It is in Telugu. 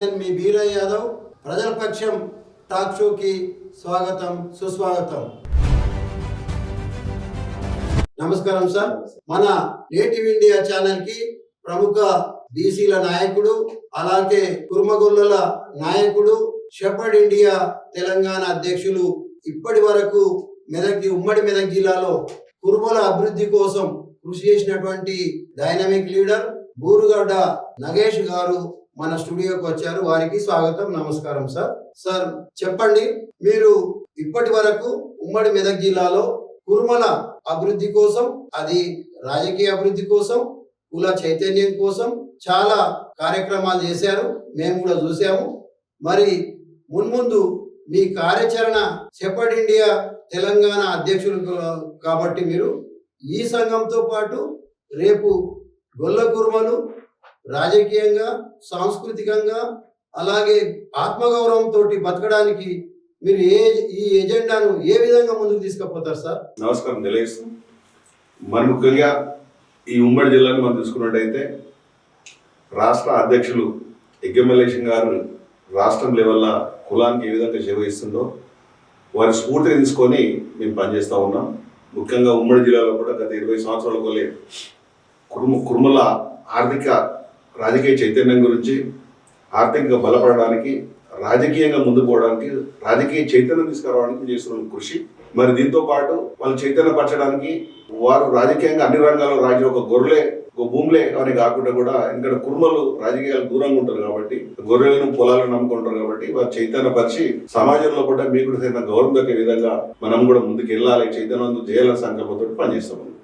నేను మీ బీరయ్య యాదవ్ ప్రజల పక్షం టాక్ షోకి స్వాగతం సుస్వాగతం. నమస్కారం సార్. మన నేటివ్ ఇండియా ఛానల్కి ప్రముఖ బీసీల నాయకుడు అలాగే కుర్మగొల్లల నాయకుడు షెపర్డ్ ఇండియా తెలంగాణ అధ్యక్షులు ఇప్పటి వరకు మెదక్ ఉమ్మడి మెదక్ జిల్లాలో కుర్మల అభివృద్ధి కోసం కృషి చేసినటువంటి డైనమిక్ లీడర్ బూరుగడ్డ నగేష్ గారు మన స్టూడియోకి వచ్చారు. వారికి స్వాగతం నమస్కారం సార్. సార్ చెప్పండి మీరు ఇప్పటి వరకు ఉమ్మడి మెదక్ జిల్లాలో కుర్మల అభివృద్ధి కోసం అది రాజకీయ అభివృద్ధి కోసం కుల చైతన్యం కోసం చాలా కార్యక్రమాలు చేశారు. మేము కూడా చూసాము మరి మున్ముందు మీ కార్యాచరణ సెపర్డ్ ఇండియా తెలంగాణ అధ్యక్షులు కా- కాబట్టి మీరు ఈ సంఘంతో పాటు రేపు గొల్ల కుర్మలు రాజకీయంగా సాంస్కృతికంగా అలాగే ఆత్మగౌరవంతో బతకడానికి మీరు ఏ ఈ ఎజెండాను ఏ విధంగా ముందుకు తీసుకుపోతారు సార్? నమస్కారం తెలియజేస్తాం. మరి ముఖ్యంగా ఈ ఉమ్మడి జిల్లాను మనం చూసుకున్నట్టయితే రాష్ట్ర అధ్యక్షులు ఎగ్గెమ్మెలేషన్ గారు రాష్ట్రం లెవెల్ల కులానికి ఏ విధంగా సేవ ఇస్తుందో వారి స్ఫూర్తిని తీసుకొని మేము పనిచేస్తూ ఉన్నాం. ముఖ్యంగా ఉమ్మడి జిల్లాలో కూడా గత ఇరవై సంవత్సరాల కొలే కుర్మ కుర్మల ఆర్థిక రాజకీయ చైతన్యం గురించి ఆర్థికంగా బలపడడానికి రాజకీయంగా ముందుకు పోవడానికి రాజకీయ చైతన్యం తీసుకురావడానికి చేస్తున్న కృషి. మరి దీంతో పాటు వాళ్ళు చైతన్యపరచడానికి వారు రాజకీయంగా అన్ని రంగాల్లో రాజు ఒక గొర్రెలే ఒక భూములే అని కాకుండా కూడా ఎందుకంటే కుర్మలు రాజకీయాలు దూరంగా ఉంటారు కాబట్టి గొర్రెలను పొలాలను నమ్ముకుంటారు కాబట్టి వారు చైతన్యపరిచి సమాజంలో కూడా మీకు కూడా గౌరవం దక్కే విధంగా మనం కూడా ముందుకు వెళ్ళాలి చైతన్యవంతం చేయాలని సంకల్పంతో పనిచేస్తాం.